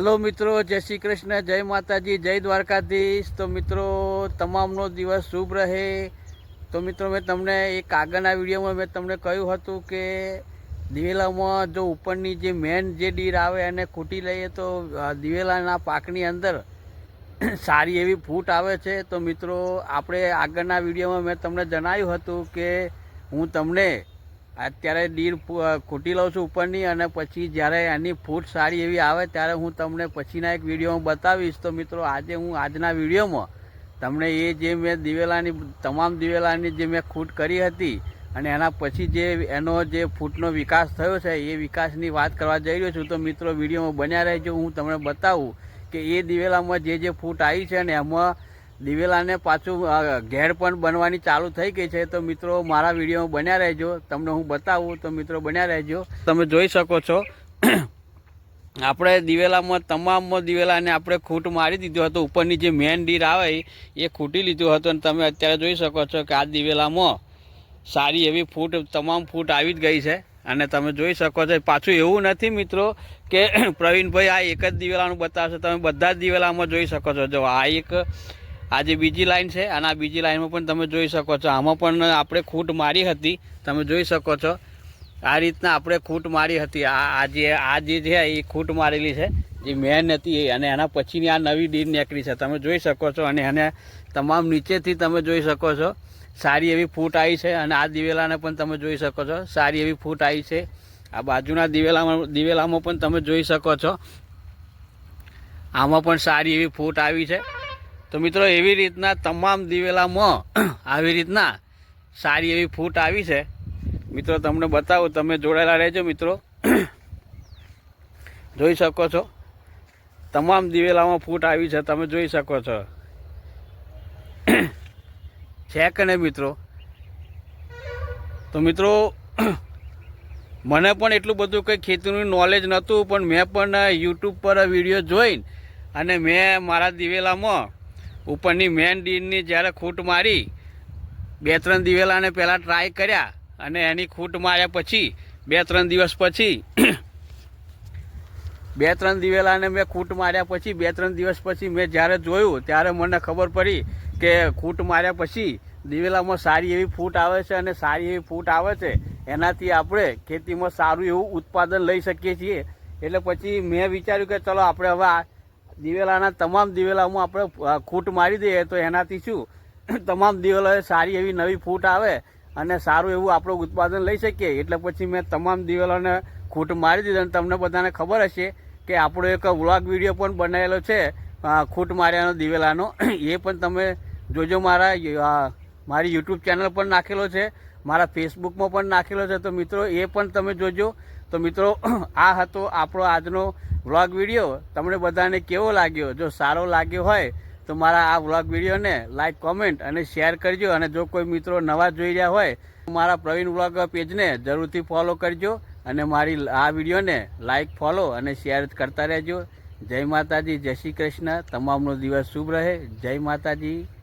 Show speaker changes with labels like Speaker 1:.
Speaker 1: Hello મિત્રો, જય શ્રી કૃષ્ણ, જય માતાજી, જય દ્વારકાધીશ. તો મિત્રો, તમામનો દિવસ શુભ રહે. તો મિત્રો, મેં તમને એક આગળના વિડીયોમાં મેં તમને કહ્યું હતું કે દિવેલામાં જો ઉપરની જે મેન જે ડીર આવે એને ખૂટી લઈએ તો દિવેલાના પાકની અંદર સારી એવી ફૂટ આવે છે. તો મિત્રો, આપણે આગળના વિડીયોમાં મેં તમને જણાવ્યું હતું કે હું તમને અત્યારે ડીર ખૂટી લઉં છું ઉપરની અને પછી જ્યારે એની ફૂટ સારી એવી આવે ત્યારે હું તમને પછીના એક વિડીયોમાં બતાવીશ. તો મિત્રો, આજે હું આજના વિડીયોમાં તમને એ જે મેં દિવેલાની, તમામ દિવેલાની જે મેં ખૂટ કરી હતી અને એના પછી જે એનો જે ફૂટનો વિકાસ થયો છે, એ વિકાસની વાત કરવા જઈ રહ્યો છું. તો મિત્રો, વિડીયોમાં બન્યા રહેજો. હું તમને બતાવું કે એ દિવેલામાં જે જે ફૂટ આવી છે ને એમાં દિવેલાને પાછું ઘેર પણ બનવાની ચાલુ થઈ ગઈ છે. તો મિત્રો, મારા વિડીયોમાં બન્યા રહેજો. તમને હું બતાવું, તો મિત્રો બન્યા રહેજો. તમે જોઈ શકો છો, આપણે દિવેલામાં તમામ દિવેલાને આપણે ખૂટ મારી દીધો હતો. ઉપરની જે મેન ડીર આવે, એ ખૂટી લીધું હતું. અને તમે અત્યારે જોઈ શકો છો કે આ દિવેલામાં સારી એવી ફૂટ, તમામ ફૂટ આવી જ ગઈ છે. અને તમે જોઈ શકો છો, પાછું એવું નથી મિત્રો કે, પ્રવીણભાઈ આ એક જ દિવેલાનું બતાવશે. તમે બધા જ દિવેલામાં જોઈ શકો છો. જો આ એક આ જે બીજી લાઈન છે અને આ બીજી લાઈનમાં પણ તમે જોઈ શકો છો. આમાં પણ આપણે ખૂટ મારી હતી. તમે જોઈ શકો છો. આ રીતના આપણે ખૂટ મારી હતી. આ જે આ જે છે, એ ખૂટ મારેલી છે. જે મેન હતી અને એના પછીની આ નવી ડીર નીકળી છે. તમે જોઈ શકો છો. અને એને તમામ નીચેથી તમે જોઈ શકો છો. સારી એવી ફૂટ આવી છે. અને આ દિવેલાને પણ તમે જોઈ શકો છો. સારી એવી ફૂટ આવી છે. આ બાજુના દિવેલામાં દિવેલામાં પણ તમે જોઈ શકો છો. આમાં પણ સારી એવી ફૂટ આવી છે. તો મિત્રો, એવી રીતના તમામ દિવેલામાં આવી રીતના સારી એવી ફૂટ આવી છે. મિત્રો, તમને બતાવું, તમે જોડાયેલા રહેજો મિત્રો. જોઈ શકો છો. તમામ દિવેલામાં ફૂટ આવી છે, તમે જોઈ શકો છો. છે કે નહીં મિત્રો? તો મિત્રો, મને પણ એટલું બધું કંઈ ખેતીનું નોલેજ નહોતું, પણ મેં પણ યુટ્યુબ પર વીડિયો જોઈને અને મેં મારા દિવેલામાં ઉપરની મેન ડીનની જ્યારે ખૂટ મારી, બે ત્રણ દિવેલાને પહેલાં ટ્રાય કર્યા અને એની ખૂટ માર્યા પછી, બે ત્રણ દિવસ પછી, બે ત્રણ દિવેલાને મેં ખૂટ માર્યા પછી, બે ત્રણ દિવસ પછી મેં જ્યારે જોયું ત્યારે મને ખબર પડી કે ખૂટ માર્યા પછી દિવેલામાં સારી એવી ફૂટ આવે છે અને સારી એવી ફૂટ આવે છે. એનાથી આપણે ખેતીમાં સારું એવું ઉત્પાદન લઈ શકીએ છીએ. એટલે પછી મેં વિચાર્યું કે ચલો, આપણે હવે આ દિવેલાના તમામ દિવેલામાં આપણે ખૂટ મારી દઈએ તો એનાથી શું? તમામ દિવેલાએ સારી એવી નવી ફૂટ આવે અને સારું એવું આપણું ઉત્પાદન લઈ શકીએ. એટલે પછી મેં તમામ દિવેલાને ખૂટ મારી દીધી અને તમને બધાને ખબર હશે કે આપણો એક વ્લોગ વીડિયો પણ બનાવેલો છે ખૂટ માર્યાનો દિવેલાનો. એ પણ તમે જોજો મારા મારી યુટ્યુબ ચેનલ પર નાખેલો છે, મારા ફેસબુકમાં પણ નાખેલો છે. તો મિત્રો, એ પણ તમે જોજો. તો મિત્રો, આ હતો આપણો આજનો વ્લોગ વીડિયો. તમને બધાને કેવો લાગ્યો? જો સારો લાગ્યો હોય, તો મારા આ વ્લોગ વિડીયોને લાઈક, કોમેન્ટ અને શેર કરજો. અને જો કોઈ મિત્રો નવા જોઈ રહ્યા હોય મારા પ્રવીણ વ્લોગ પેજને જરૂરથી ફોલો કરજો. અને મારી આ વિડીયોને લાઈક, ફોલો અને શેર કરતા રહેજો. જય માતાજી, જય શ્રી કૃષ્ણ. તમામનો દિવસ શુભ રહે. જય માતાજી.